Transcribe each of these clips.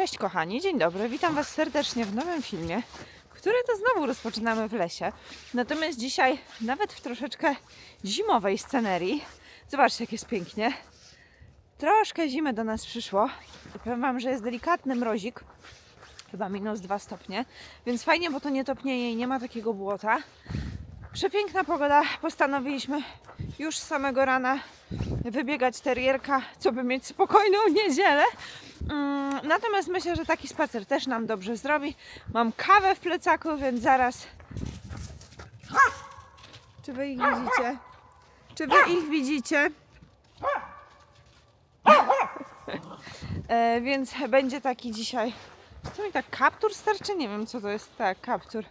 Cześć kochani, dzień dobry, witam Was serdecznie w nowym filmie, który to znowu rozpoczynamy w lesie. Natomiast dzisiaj nawet w troszeczkę zimowej scenerii. Zobaczcie jak jest pięknie. Troszkę zimy do nas przyszło. Powiem Wam, że jest delikatny mrozik, chyba minus 2 stopnie, więc fajnie, bo to nie topnieje i nie ma takiego błota. Przepiękna pogoda, postanowiliśmy już z samego rana wybiegać terierka, co by mieć spokojną niedzielę. Mm, Natomiast myślę, że taki spacer też nam dobrze zrobi. Mam kawę w plecaku, więc zaraz. Czy wy ich widzicie? Czy wy ich widzicie? E, więc będzie taki dzisiaj. To mi tak kaptur starczy? Nie wiem co to jest. Tak, kaptur.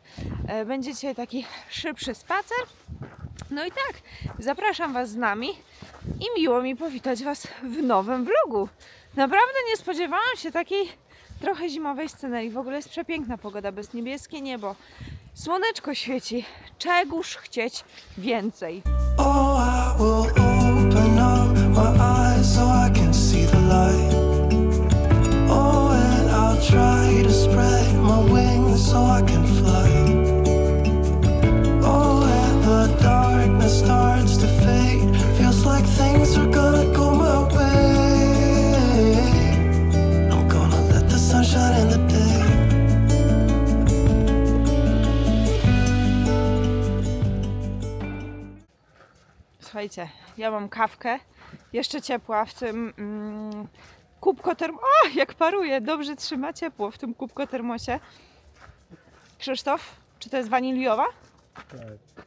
E, będzie dzisiaj taki szybszy spacer. No i tak, zapraszam Was z nami i miło mi powitać Was w nowym vlogu. Naprawdę nie spodziewałam się takiej trochę zimowej scenerii. W ogóle jest przepiękna pogoda, bez niebieskie niebo. Słoneczko świeci. Czegóż chcieć więcej? Oh, Słuchajcie, ja mam kawkę, jeszcze ciepła w tym mm, kubko term... O, jak paruje, dobrze trzyma ciepło w tym kubko termosie. Krzysztof, czy to jest waniliowa? Tak.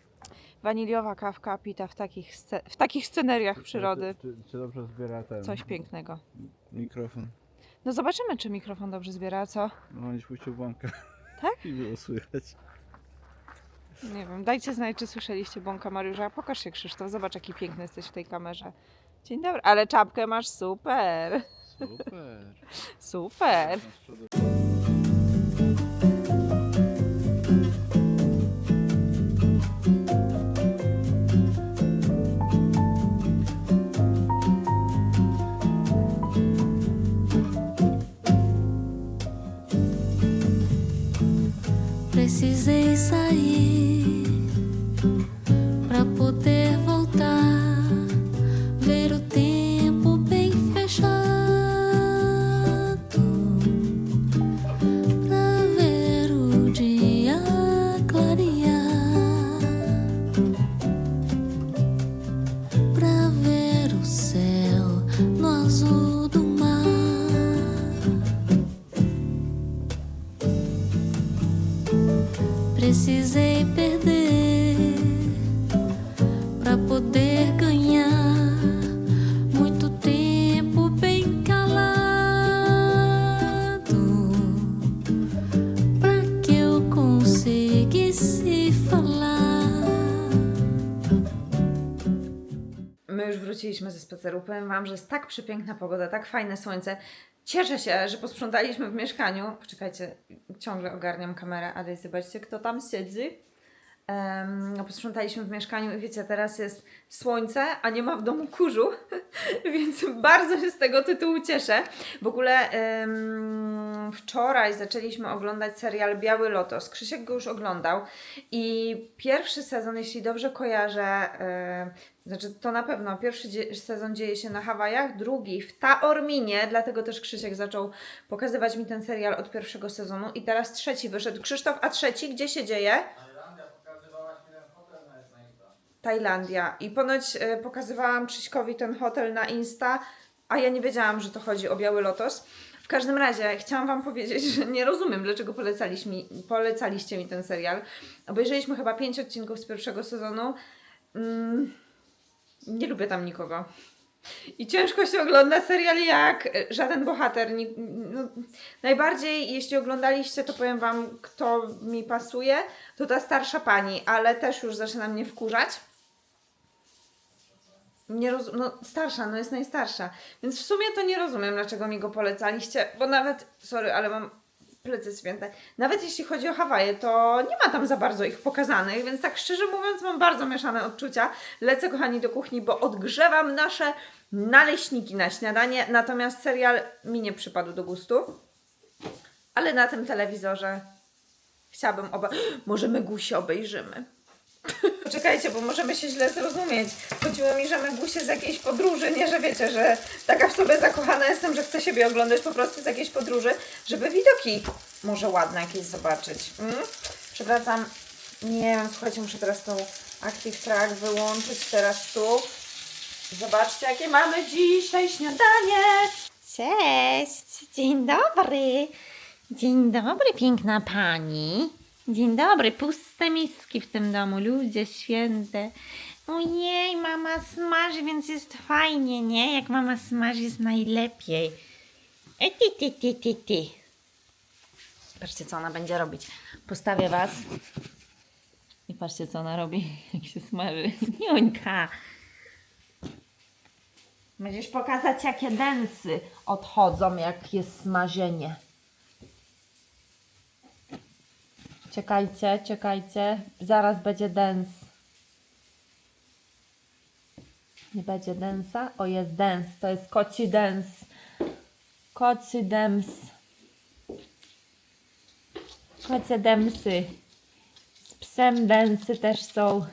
Waniliowa kawka pita w takich, sce... w takich sceneriach przyrody. Czy, czy, czy dobrze zbiera ten Coś pięknego. mikrofon? No zobaczymy, czy mikrofon dobrze zbiera, a co? No gdzieś puścił błąka. Tak? I było słychać. Nie wiem, dajcie znać, czy słyszeliście bąka Mariusza. Pokaż się Krzysztof, zobacz jaki piękny jesteś w tej kamerze. Dzień dobry, ale czapkę masz super. Super. Super. Precisei sair wróciliśmy ze spaceru. Powiem Wam, że jest tak przepiękna pogoda, tak fajne słońce. Cieszę się, że posprzątaliśmy w mieszkaniu. Poczekajcie, ciągle ogarniam kamerę, ale zobaczcie, kto tam siedzi. Um, posprzątaliśmy w mieszkaniu i wiecie, teraz jest słońce, a nie ma w domu kurzu, więc bardzo się z tego tytułu cieszę. W ogóle em, wczoraj zaczęliśmy oglądać serial Biały Lotos. Krzysiek go już oglądał i pierwszy sezon, jeśli dobrze kojarzę, e, znaczy to na pewno pierwszy dzie- sezon dzieje się na Hawajach, drugi w Taorminie, dlatego też Krzysiek zaczął pokazywać mi ten serial od pierwszego sezonu i teraz trzeci wyszedł. Krzysztof, a trzeci gdzie się dzieje? Tajlandia. I ponoć e, pokazywałam Krzyśkowi ten hotel na Insta, a ja nie wiedziałam, że to chodzi o Biały Lotos. W każdym razie chciałam Wam powiedzieć, że nie rozumiem, dlaczego polecaliście mi, polecaliście mi ten serial. Obejrzeliśmy chyba pięć odcinków z pierwszego sezonu. Mm, nie lubię tam nikogo. I ciężko się ogląda serial jak żaden bohater. No, najbardziej, jeśli oglądaliście, to powiem Wam, kto mi pasuje, to ta starsza pani, ale też już zaczyna mnie wkurzać. Nie roz... No, starsza, no jest najstarsza. Więc w sumie to nie rozumiem, dlaczego mi go polecaliście, bo nawet, sorry, ale mam plecy święte. Nawet jeśli chodzi o Hawaje, to nie ma tam za bardzo ich pokazanych, więc tak szczerze mówiąc mam bardzo mieszane odczucia. Lecę, kochani, do kuchni, bo odgrzewam nasze naleśniki na śniadanie, natomiast serial mi nie przypadł do gustu. Ale na tym telewizorze chciałabym oba... Może my Gusie obejrzymy. Czekajcie, bo możemy się źle zrozumieć. Chodziło mi, że Gusie z jakiejś podróży, nie, że wiecie, że taka w sobie zakochana jestem, że chcę siebie oglądać po prostu z jakiejś podróży, żeby widoki może ładne jakieś zobaczyć. Mm? Przewracam, nie wiem, słuchajcie, muszę teraz tą Active Track wyłączyć teraz tu. Zobaczcie, jakie mamy dzisiaj śniadanie. Cześć, dzień dobry. Dzień dobry, piękna pani. Dzień dobry, puste miski w tym domu, ludzie święte. Ojej, mama smaży, więc jest fajnie, nie? Jak mama smaży, jest najlepiej. E, ty, ty, ty, ty, ty. Patrzcie, co ona będzie robić. Postawię Was. I patrzcie, co ona robi, jak się smaży. Niuńka. Będziesz pokazać, jakie densy odchodzą, jak jest smażenie. Czekajcie, czekajcie. Zaraz będzie dens. Nie będzie densa? O, jest dens. To jest koci dens. Koci dems. Kocie demsy. Z psem densy też są.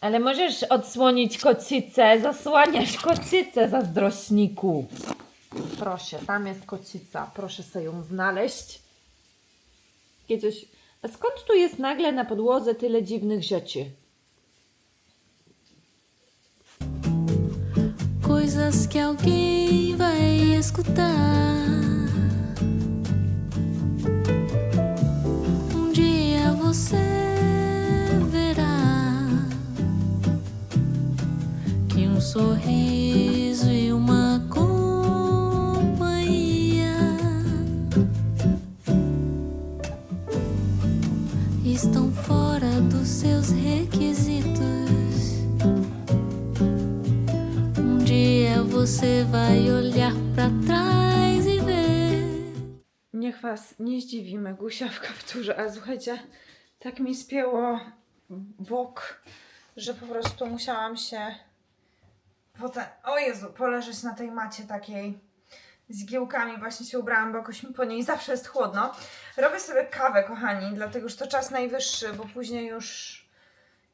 Ale możesz odsłonić kocicę, zasłaniasz kocicę, zazdrośniku. Proszę, tam jest kocica, proszę sobie ją znaleźć. Takie coś... A skąd tu jest nagle na podłodze tyle dziwnych rzeczy? Coisas que alguém vai escutar. Um dia você verá que um sorriso você vai olhar trás e ver. Niech Was nie zdziwimy, Gusia w kapturze. A słuchajcie, tak mi spięło bok, że po prostu musiałam się potem, o Jezu, poleżeć na tej macie takiej z giełkami. Właśnie się ubrałam, bo jakoś mi po niej zawsze jest chłodno. Robię sobie kawę, kochani, dlatego że to czas najwyższy, bo później już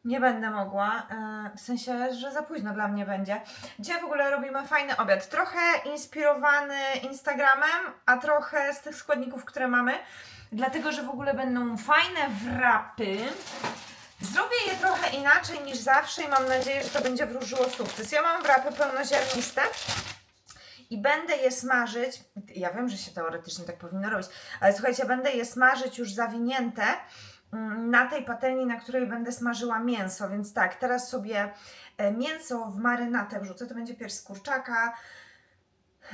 nie będę mogła. e, W sensie, że za późno dla mnie będzie. Dzisiaj w ogóle robimy fajny obiad. Trochę inspirowany Instagramem, a trochę z tych składników, które mamy. Dlatego, że w ogóle będą fajne wrapy. Zrobię je trochę inaczej niż zawsze i mam nadzieję, że to będzie wróżyło sukces. Ja mam wrapy pełnoziarniste i będę je smażyć. Ja wiem, że się teoretycznie tak powinno robić, ale słuchajcie, będę je smażyć już zawinięte na tej patelni, na której będę smażyła mięso. Więc tak, teraz sobie e, mięso w marynatę wrzucę. To będzie pierś z kurczaka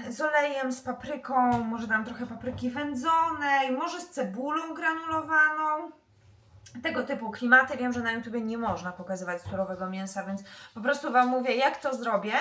z olejem, z papryką, może dam trochę papryki wędzonej, może z cebulą granulowaną. Tego typu klimaty. Wiem, że na YouTubie nie można pokazywać surowego mięsa, więc po prostu Wam mówię, jak to zrobię.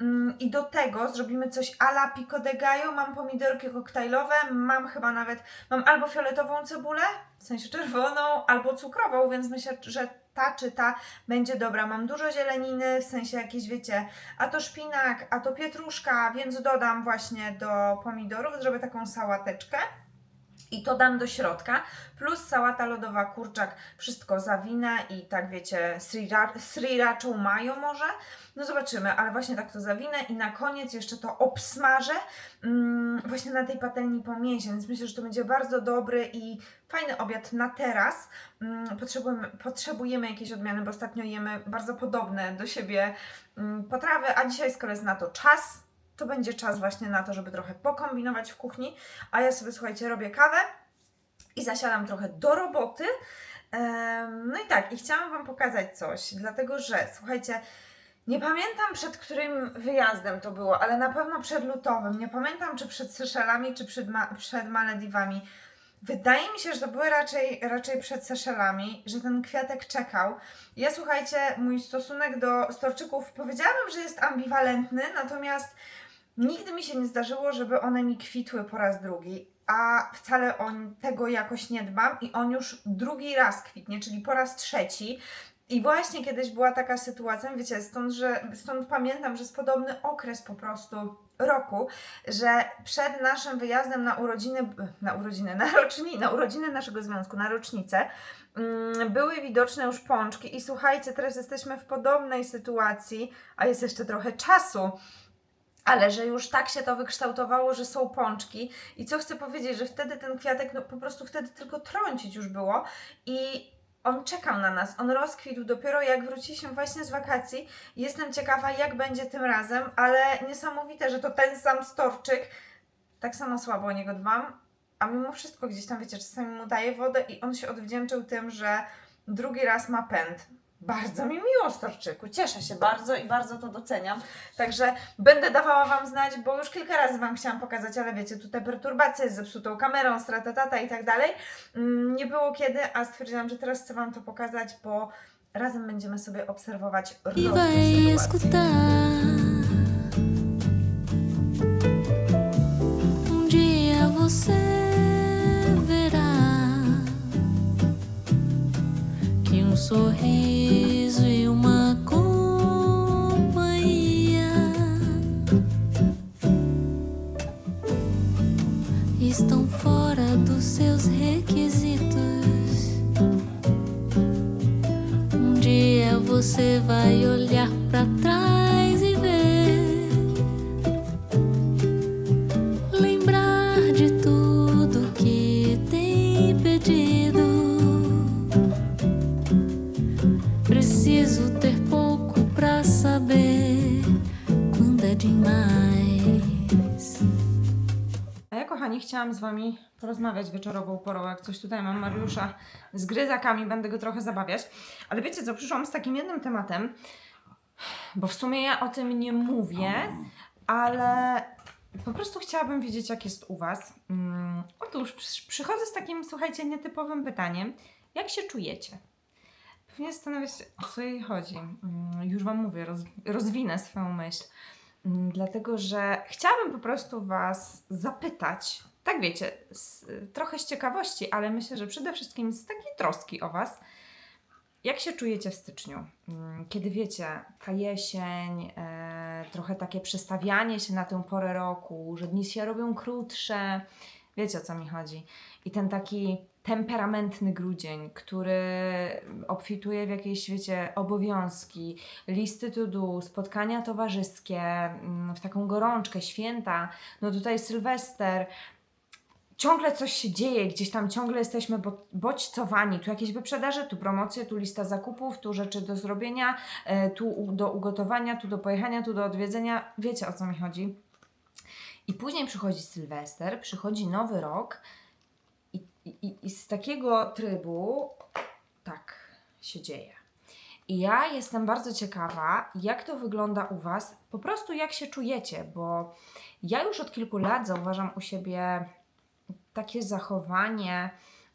Mm, I do tego zrobimy coś a la pico de gallo. Mam pomidorki koktajlowe, mam chyba nawet, mam albo fioletową cebulę, w sensie czerwoną, albo cukrową, więc myślę, że ta czy ta będzie dobra. Mam dużo zieleniny, w sensie jakieś, wiecie, a to szpinak, a to pietruszka, więc dodam właśnie do pomidorów, zrobię taką sałateczkę. I to dam do środka, plus sałata lodowa, kurczak, wszystko zawinę i tak wiecie, srira- srirachą mayo może. No zobaczymy, ale właśnie tak to zawinę i na koniec jeszcze to obsmażę mm, właśnie na tej patelni po mięsie, więc myślę, że to będzie bardzo dobry i fajny obiad na teraz. Mm, potrzebujemy, potrzebujemy jakiejś odmiany, bo ostatnio jemy bardzo podobne do siebie mm, potrawy, a dzisiaj skoro jest na to czas, to będzie czas właśnie na to, żeby trochę pokombinować w kuchni, a ja sobie, słuchajcie, robię kawę i zasiadam trochę do roboty. No i tak, i chciałam Wam pokazać coś, dlatego że, słuchajcie, nie pamiętam przed którym wyjazdem to było, ale na pewno przed lutowym. Nie pamiętam, czy przed Seszelami, czy przed, Ma- przed Malediwami. Wydaje mi się, że to były raczej, raczej przed Seszelami, że ten kwiatek czekał. Ja słuchajcie, mój stosunek do storczyków powiedziałabym, że jest ambiwalentny, natomiast nigdy mi się nie zdarzyło, żeby one mi kwitły po raz drugi, a wcale o tego jakoś nie dbam i on już drugi raz kwitnie, czyli po raz trzeci. I właśnie kiedyś była taka sytuacja, wiecie, stąd, że, stąd pamiętam, że jest podobny okres po prostu roku, że przed naszym wyjazdem na urodziny, na urodziny, na roczni, na urodziny naszego związku, na rocznicę, mm, były widoczne już pączki i słuchajcie, teraz jesteśmy w podobnej sytuacji, a jest jeszcze trochę czasu, ale że już tak się to wykształtowało, że są pączki i co chcę powiedzieć, że wtedy ten kwiatek, no po prostu wtedy tylko trącić już było i on czekał na nas, on rozkwitł dopiero jak wróciliśmy właśnie z wakacji. Jestem ciekawa, jak będzie tym razem, ale niesamowite, że to ten sam storczyk, tak samo słabo o niego dbam, a mimo wszystko gdzieś tam, wiecie, czasami mu daję wodę i on się odwdzięczył tym, że drugi raz ma pęd. Bardzo mi miło, Storczyku. Cieszę się bardzo i bardzo to doceniam. Także będę dawała Wam znać, bo już kilka razy Wam chciałam pokazać, ale wiecie, tutaj perturbacje z zepsutą kamerą, stratatata i tak dalej. Mm, Nie było kiedy, a stwierdziłam, że teraz chcę Wam to pokazać, bo razem będziemy sobie obserwować rozwój sytuacji. escutar. Dia você verá que um sorriso vai kochani, chciałam z Wami porozmawiać wieczorową porą, jak coś tutaj mam Mariusza z gryzakami, będę go trochę zabawiać. Ale wiecie co, przyszłam z takim jednym tematem, bo w sumie ja o tym nie mówię, ale po prostu chciałabym wiedzieć, jak jest u Was. Mm, otóż przy- przychodzę z takim, słuchajcie, nietypowym pytaniem. Jak się czujecie? Pewnie zastanawiać się, o co jej chodzi. Mm, Już Wam mówię, roz, rozwinę swoją myśl. Mm, Dlatego, że chciałabym po prostu Was zapytać, tak wiecie, z, trochę z ciekawości, ale myślę, że przede wszystkim z takiej troski o Was. Jak się czujecie w styczniu? Mm, Kiedy wiecie, ta jesień, e, trochę takie przestawianie się na tę porę roku, że dni się robią krótsze, wiecie o co mi chodzi. I ten taki temperamentny grudzień, który obfituje w jakieś, wiecie, obowiązki, listy to do, spotkania towarzyskie, mm, w taką gorączkę, święta, no tutaj Sylwester. Ciągle coś się dzieje, gdzieś tam ciągle jesteśmy bo- bodźcowani. Tu jakieś wyprzedaże, tu promocje, tu lista zakupów, tu rzeczy do zrobienia, e, tu do ugotowania, tu do pojechania, tu do odwiedzenia. Wiecie o co mi chodzi. I później przychodzi Sylwester, przychodzi nowy rok i, i, z takiego trybu tak się dzieje. I ja jestem bardzo ciekawa, jak to wygląda u Was, po prostu jak się czujecie, bo ja już od kilku lat zauważam u siebie takie zachowanie,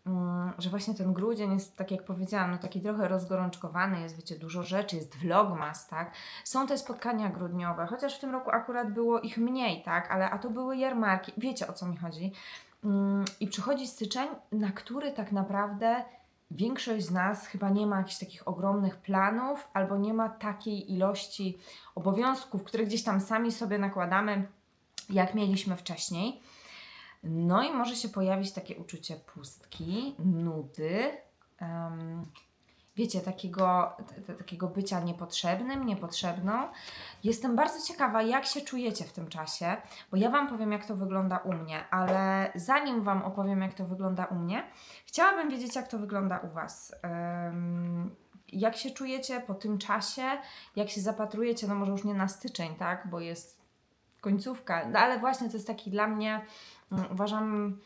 mm, że właśnie ten grudzień jest, tak jak powiedziałam, no taki trochę rozgorączkowany, jest wiecie, dużo rzeczy, jest vlogmas, tak? Są te spotkania grudniowe, chociaż w tym roku akurat było ich mniej, tak? Ale a to były jarmarki, wiecie o co mi chodzi. Mm, I przychodzi styczeń, na który tak naprawdę większość z nas chyba nie ma jakichś takich ogromnych planów, albo nie ma takiej ilości obowiązków, które gdzieś tam sami sobie nakładamy, jak mieliśmy wcześniej. No i może się pojawić takie uczucie pustki, nudy, em, wiecie, takiego, t- takiego bycia niepotrzebnym, niepotrzebną. Jestem bardzo ciekawa, jak się czujecie w tym czasie, bo ja Wam powiem, jak to wygląda u mnie, ale zanim Wam opowiem, jak to wygląda u mnie, chciałabym wiedzieć, jak to wygląda u Was. Em, jak się czujecie po tym czasie, jak się zapatrujecie, no może już nie na styczeń, tak, bo jest końcówka, no ale właśnie to jest taki dla mnie, mm, uważam,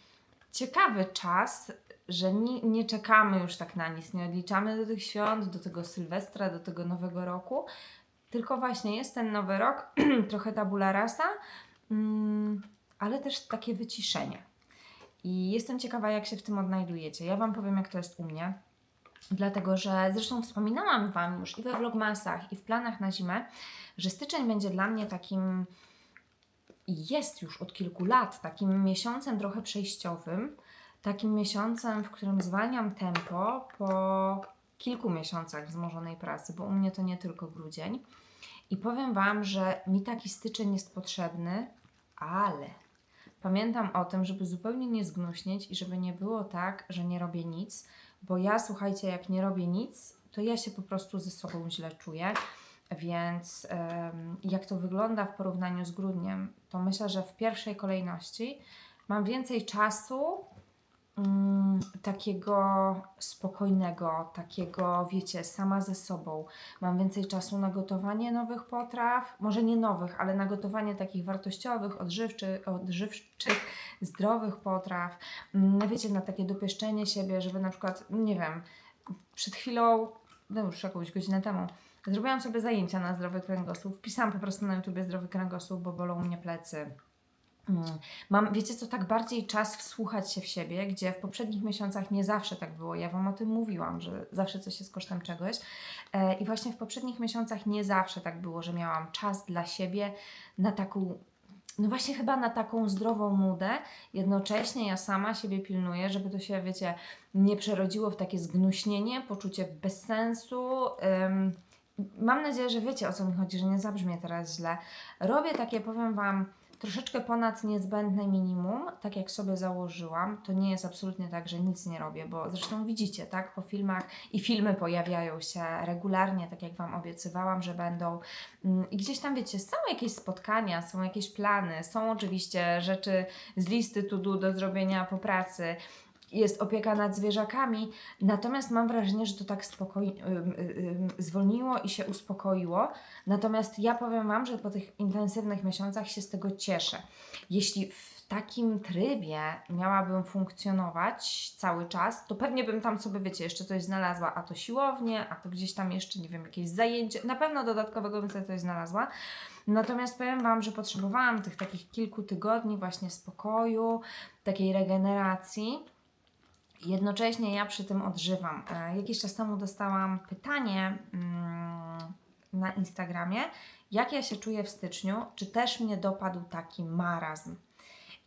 ciekawy czas, że nie, nie czekamy już tak na nic, nie odliczamy do tych świąt, do tego Sylwestra, do tego Nowego Roku, tylko właśnie jest ten Nowy Rok, trochę tabula rasa, mm, ale też takie wyciszenie. I jestem ciekawa, jak się w tym odnajdujecie. Ja Wam powiem, jak to jest u mnie. Dlatego, że zresztą wspominałam Wam już i we vlogmasach, i w planach na zimę, że styczeń będzie dla mnie takim i jest już od kilku lat takim miesiącem trochę przejściowym, takim miesiącem, w którym zwalniam tempo po kilku miesiącach wzmożonej pracy, bo u mnie to nie tylko grudzień. I powiem Wam, że mi taki styczeń jest potrzebny, ale pamiętam o tym, żeby zupełnie nie zgnuśnieć i żeby nie było tak, że nie robię nic, bo ja słuchajcie, jak nie robię nic, to ja się po prostu ze sobą źle czuję. Więc jak to wygląda w porównaniu z grudniem, to myślę, że w pierwszej kolejności mam więcej czasu mm, takiego spokojnego, takiego, wiecie, sama ze sobą. Mam więcej czasu na gotowanie nowych potraw, może nie nowych, ale na gotowanie takich wartościowych, odżywczych, odżywczych zdrowych potraw. Mm, Wiecie, na takie dopieszczenie siebie, żeby na przykład, nie wiem, przed chwilą, no już jakąś godzinę temu, zrobiłam sobie zajęcia na zdrowy kręgosłup. Wpisałam po prostu na YouTubie zdrowy kręgosłup, bo bolą mnie plecy. Mm. Mam, wiecie co, tak bardziej czas wsłuchać się w siebie, gdzie w poprzednich miesiącach nie zawsze tak było. Ja Wam o tym mówiłam, że zawsze coś jest kosztem czegoś. E, I właśnie w poprzednich miesiącach nie zawsze tak było, że miałam czas dla siebie na taką, no właśnie chyba na taką zdrową nudę. Jednocześnie ja sama siebie pilnuję, żeby to się, wiecie, nie przerodziło w takie zgnuśnienie, poczucie bezsensu. Ym, mam nadzieję, że wiecie o co mi chodzi, że nie zabrzmie teraz źle. Robię takie, powiem Wam, troszeczkę ponad niezbędne minimum, tak jak sobie założyłam. To nie jest absolutnie tak, że nic nie robię, bo zresztą widzicie, tak, po filmach i filmy pojawiają się regularnie, tak jak Wam obiecywałam, że będą. Mm, I gdzieś tam, wiecie, są jakieś spotkania, są jakieś plany, są oczywiście rzeczy z listy to do do zrobienia po pracy. Jest opieka nad zwierzakami, natomiast mam wrażenie, że to tak spokojnie zwolniło i się uspokoiło. Natomiast ja powiem Wam, że po tych intensywnych miesiącach się z tego cieszę. Jeśli w takim trybie miałabym funkcjonować cały czas, to pewnie bym tam sobie, wiecie, jeszcze coś znalazła, a to siłownie, a to gdzieś tam jeszcze, nie wiem, jakieś zajęcie, na pewno dodatkowego bym sobie coś znalazła. Natomiast powiem Wam, że potrzebowałam tych takich kilku tygodni właśnie spokoju, takiej regeneracji. Jednocześnie ja przy tym odżywam. E, Jakiś czas temu dostałam pytanie mm, na Instagramie, jak ja się czuję w styczniu, czy też mnie dopadł taki marazm.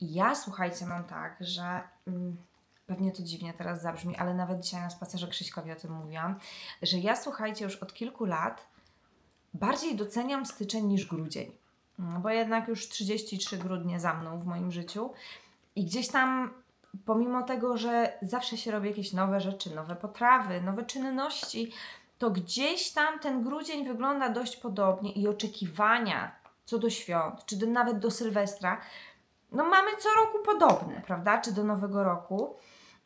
I ja, słuchajcie, mam tak, że mm, pewnie to dziwnie teraz zabrzmi, ale nawet dzisiaj na spacerze Krzyśkowi o tym mówiłam, że ja, słuchajcie, już od kilku lat bardziej doceniam styczeń niż grudzień. Mm, Bo jednak już 33 grudnie za mną w moim życiu i gdzieś tam pomimo tego, że zawsze się robi jakieś nowe rzeczy, nowe potrawy, nowe czynności, to gdzieś tam ten grudzień wygląda dość podobnie i oczekiwania co do świąt, czy do, nawet do Sylwestra, no mamy co roku podobne, prawda? Czy do Nowego Roku.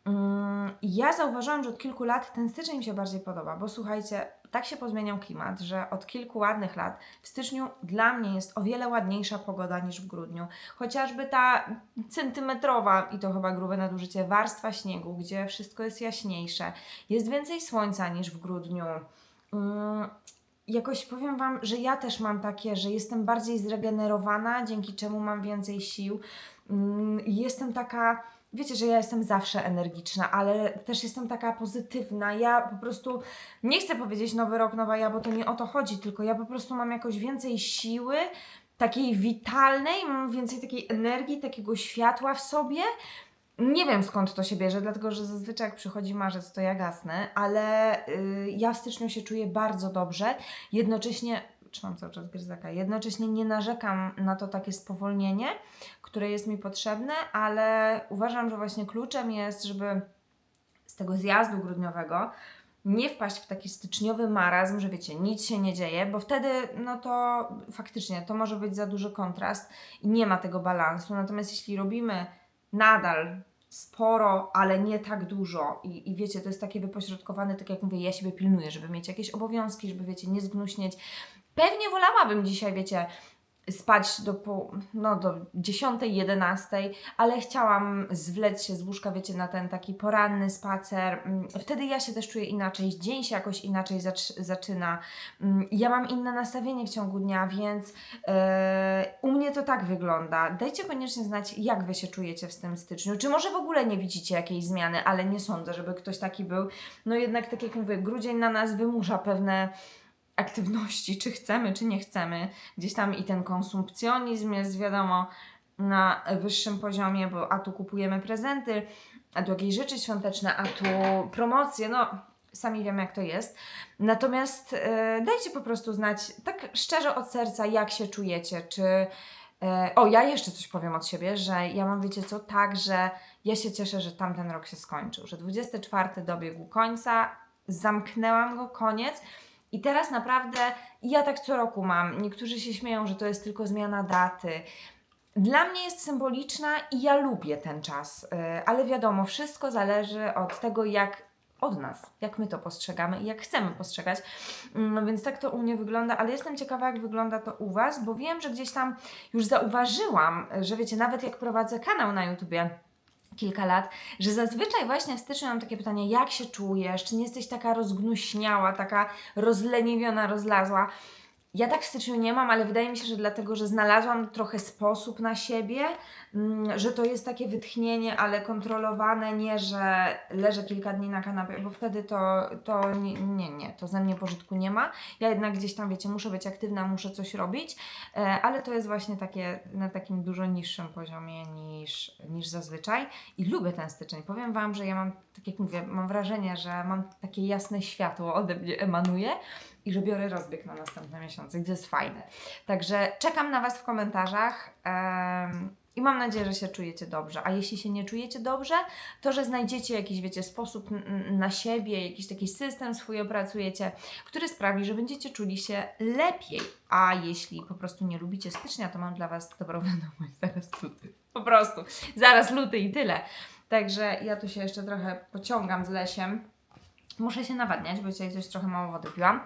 Mm, ja zauważyłam, że od kilku lat ten styczeń mi się bardziej podoba, bo słuchajcie, tak się pozmieniał klimat, że od kilku ładnych lat w styczniu dla mnie jest o wiele ładniejsza pogoda niż w grudniu. Chociażby ta centymetrowa, i to chyba grube nadużycie, warstwa śniegu, gdzie wszystko jest jaśniejsze, jest więcej słońca niż w grudniu. Mm, jakoś powiem Wam, że ja też mam takie, że jestem bardziej zregenerowana, dzięki czemu mam więcej sił. Mm, Jestem taka, wiecie, że ja jestem zawsze energiczna, ale też jestem taka pozytywna. Ja po prostu nie chcę powiedzieć nowy rok, nowa ja, bo to nie o to chodzi, tylko ja po prostu mam jakoś więcej siły, takiej witalnej, mam więcej takiej energii, takiego światła w sobie. Nie wiem skąd to się bierze, dlatego że zazwyczaj jak przychodzi marzec, to ja gasnę, ale y, ja w styczniu się czuję bardzo dobrze. Jednocześnie, trzymam cały czas gryzaka, jednocześnie nie narzekam na to takie spowolnienie, które jest mi potrzebne, ale uważam, że właśnie kluczem jest, żeby z tego zjazdu grudniowego nie wpaść w taki styczniowy marazm, że wiecie, nic się nie dzieje, bo wtedy, no to faktycznie to może być za duży kontrast i nie ma tego balansu. Natomiast jeśli robimy nadal sporo, ale nie tak dużo i, i wiecie, to jest takie wypośrodkowane, tak jak mówię, ja siebie pilnuję, żeby mieć jakieś obowiązki, żeby wiecie, nie zgnuśnieć. Pewnie wolałabym dzisiaj, wiecie, spać do, pół, no, do 10, 11, ale chciałam zwlec się z łóżka, wiecie, na ten taki poranny spacer. Mm, Wtedy ja się też czuję inaczej, dzień się jakoś inaczej zacz- zaczyna. Mm, Ja mam inne nastawienie w ciągu dnia, więc e, u mnie to tak wygląda. Dajcie koniecznie znać, jak Wy się czujecie w tym styczniu. Czy może w ogóle nie widzicie jakiejś zmiany, ale nie sądzę, żeby ktoś taki był. No jednak, tak jak mówię, grudzień na nas wymusza pewne aktywności, czy chcemy, czy nie chcemy. Gdzieś tam i ten konsumpcjonizm jest, wiadomo, na wyższym poziomie, bo a tu kupujemy prezenty, a tu jakieś rzeczy świąteczne, a tu promocje, no sami wiemy jak to jest. Natomiast e, dajcie po prostu znać tak szczerze od serca, jak się czujecie, czy E, O, ja jeszcze coś powiem od siebie, że ja mam, wiecie co, tak, że ja się cieszę, że tamten rok się skończył, że 24 dobiegł końca, zamknęłam go, koniec. I teraz naprawdę ja tak co roku mam. Niektórzy się śmieją, że to jest tylko zmiana daty. Dla mnie jest symboliczna i ja lubię ten czas, y, ale wiadomo, wszystko zależy od tego, jak od nas, jak my to postrzegamy i jak chcemy postrzegać. Mm, Więc tak to u mnie wygląda, ale jestem ciekawa, jak wygląda to u Was, bo wiem, że gdzieś tam już zauważyłam, że wiecie, nawet jak prowadzę kanał na YouTubie, kilka lat, że zazwyczaj właśnie w styczniu mam takie pytanie, jak się czujesz, czy nie jesteś taka rozgnuśniała, taka rozleniwiona, rozlazła. Ja tak w styczniu nie mam, ale wydaje mi się, że dlatego, że znalazłam trochę sposób na siebie, że to jest takie wytchnienie, ale kontrolowane, nie, że leżę kilka dni na kanapie, bo wtedy to, to nie, nie, nie, to ze mnie pożytku nie ma. Ja jednak gdzieś tam, wiecie, muszę być aktywna, muszę coś robić, e, ale to jest właśnie takie na takim dużo niższym poziomie niż, niż zazwyczaj i lubię ten styczeń. Powiem Wam, że ja mam, tak jak mówię, mam wrażenie, że mam takie jasne światło ode mnie emanuje i że biorę rozbieg na następne miesiące to jest fajne. Także czekam na Was w komentarzach i mam nadzieję, że się czujecie dobrze. A jeśli się nie czujecie dobrze, to że znajdziecie jakiś, wiecie, sposób na siebie, jakiś taki system swój opracujecie, który sprawi, że będziecie czuli się lepiej. A jeśli po prostu nie lubicie stycznia, to mam dla Was dobrą wiadomość. Zaraz luty. Po prostu. Zaraz luty i tyle. Także ja tu się jeszcze trochę pociągam z lesiem. Muszę się nawadniać, bo dzisiaj coś trochę mało wody piłam,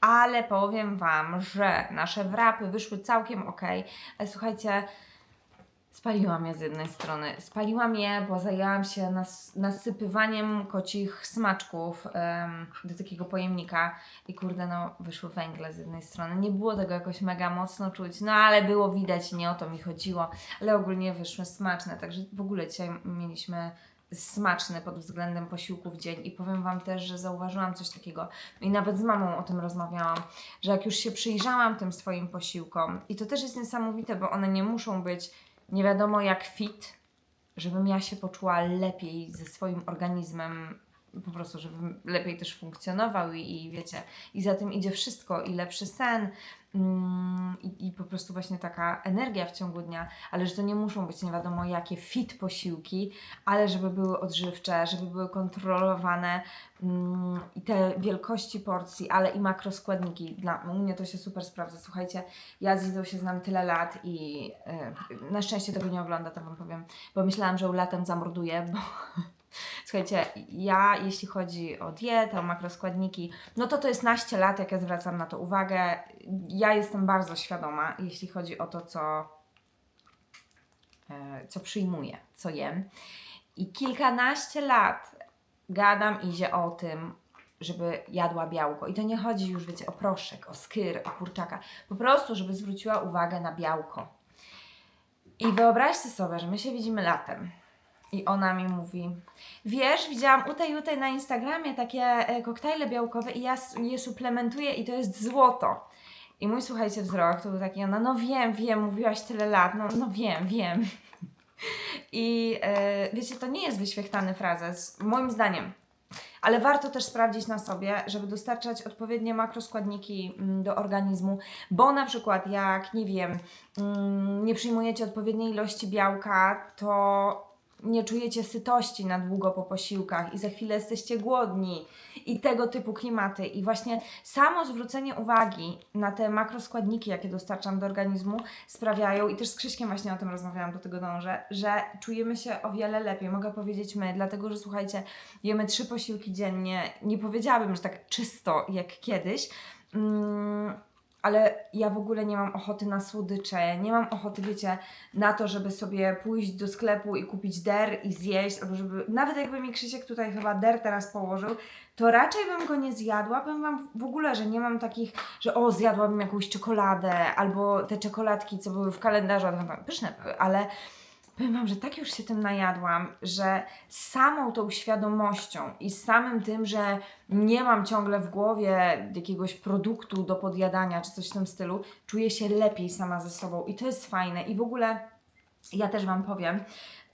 ale powiem Wam, że nasze wrapy wyszły całkiem ok. Ale słuchajcie, spaliłam je z jednej strony. Spaliłam je, bo zajęłam się nas, nasypywaniem kocich smaczków do takiego pojemnika. I kurde, no wyszły węgle z jednej strony. Nie było tego jakoś mega mocno czuć, no ale było widać, nie o to mi chodziło, ale ogólnie wyszły smaczne, także w ogóle dzisiaj mieliśmy smaczny pod względem posiłków dzień. I powiem Wam też, że zauważyłam coś takiego. I nawet z mamą o tym rozmawiałam, że jak już się przyjrzałam tym swoim posiłkom i to też jest niesamowite, bo one nie muszą być nie wiadomo jak fit, żebym ja się poczuła lepiej ze swoim organizmem, po prostu, żebym lepiej też funkcjonował i, i wiecie, i za tym idzie wszystko, i lepszy sen, i, i po prostu właśnie taka energia w ciągu dnia, ale że to nie muszą być nie wiadomo jakie fit posiłki, ale żeby były odżywcze, żeby były kontrolowane mm, i te wielkości porcji, ale i makroskładniki. Dla u mnie to się super sprawdza. Słuchajcie, ja z Izą się znam tyle lat i y, na szczęście tego nie ogląda, to Wam powiem, bo myślałam, że ją latem zamorduję, bo Słuchajcie, ja jeśli chodzi o dietę, o makroskładniki, no to to jest naście lat, jak ja zwracam na to uwagę. Ja jestem bardzo świadoma, jeśli chodzi o to, co, e, co przyjmuję, co jem. I kilkanaście lat gadam Izie o tym, żeby jadła białko. I to nie chodzi już, wiecie, o proszek, o skyr, o kurczaka. Po prostu, żeby zwróciła uwagę na białko. I wyobraźcie sobie, że my się widzimy latem. I ona mi mówi, wiesz, widziałam u tej, u tej na Instagramie takie e, koktajle białkowe i ja je suplementuję i to jest złoto. I mój, słuchajcie, wzrok to był taki, ona, no wiem, wiem, mówiłaś tyle lat, no, no wiem, wiem. I e, wiecie, to nie jest wyświechtany frazes, moim zdaniem. Ale warto też sprawdzić na sobie, żeby dostarczać odpowiednie makroskładniki mm, do organizmu, bo na przykład jak, nie wiem, mm, nie przyjmujecie odpowiedniej ilości białka, to nie czujecie sytości na długo po posiłkach i za chwilę jesteście głodni i tego typu klimaty. I właśnie samo zwrócenie uwagi na te makroskładniki, jakie dostarczam do organizmu, sprawiają, i też z Krzyśkiem właśnie o tym rozmawiałam, do tego dążę, że czujemy się o wiele lepiej. Mogę powiedzieć my, dlatego że słuchajcie, jemy trzy posiłki dziennie. Nie powiedziałabym, że tak czysto jak kiedyś. Mm, ale ja w ogóle nie mam ochoty na słodycze, nie mam ochoty, wiecie, na to, żeby sobie pójść do sklepu i kupić der i zjeść, albo żeby, nawet jakby mi Krzysiek tutaj chyba der teraz położył, to raczej bym go nie zjadła, powiem Wam w ogóle, że nie mam takich, że o, zjadłabym jakąś czekoladę, albo te czekoladki, co były w kalendarzu, tam pyszne były, ale powiem Wam, że tak już się tym najadłam, że samą tą świadomością i samym tym, że nie mam ciągle w głowie jakiegoś produktu do podjadania czy coś w tym stylu, czuję się lepiej sama ze sobą i to jest fajne. I w ogóle ja też Wam powiem,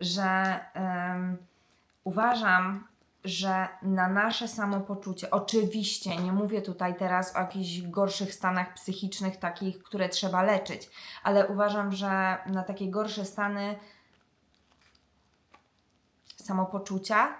że em, uważam, że na nasze samopoczucie, oczywiście nie mówię tutaj teraz o jakichś gorszych stanach psychicznych, takich, które trzeba leczyć, ale uważam, że na takie gorsze stany samopoczucia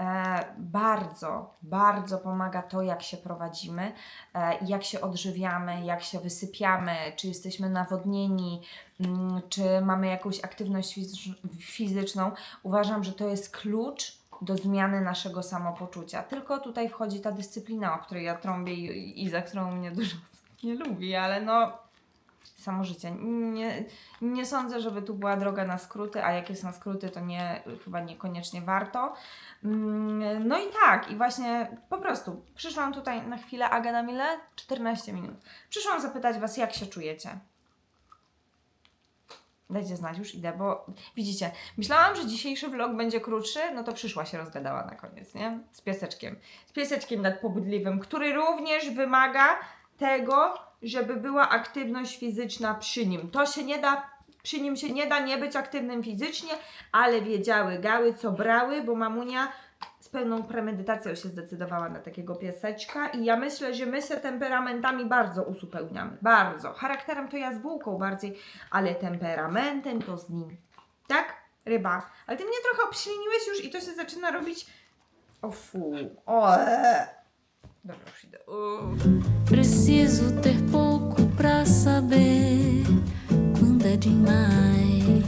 e, bardzo, bardzo pomaga to, jak się prowadzimy, e, jak się odżywiamy, jak się wysypiamy, czy jesteśmy nawodnieni, mm, czy mamy jakąś aktywność fizycz- fizyczną. Uważam, że to jest klucz do zmiany naszego samopoczucia. Tylko tutaj wchodzi ta dyscyplina, o której ja trąbię i, i za którą mnie dużo nie lubi, ale no samo życie. Nie, nie sądzę, żeby tu była droga na skróty, a jak jest na skróty, to nie, chyba niekoniecznie warto. Mm, No i tak, i właśnie po prostu przyszłam tutaj na chwilę, Aga na mile? 14 minut. Przyszłam zapytać Was, jak się czujecie. Dajcie znać, już idę, bo widzicie, myślałam, że dzisiejszy vlog będzie krótszy, no to przyszła się rozgadała na koniec, nie? Z pieseczkiem. Z pieseczkiem nadpobudliwym, który również wymaga tego, żeby była aktywność fizyczna przy nim. To się nie da, przy nim się nie da nie być aktywnym fizycznie, ale wiedziały gały, co brały, bo mamunia z pełną premedytacją się zdecydowała na takiego pieseczka i ja myślę, że my się temperamentami bardzo uzupełniamy. Bardzo. Charakterem to ja z bułką bardziej, ale temperamentem to z nim. Tak? Ryba. Ale ty mnie trochę obśliniłeś już i to się zaczyna robić... O fu. O, e. Preciso ter pouco pra saber quando é demais.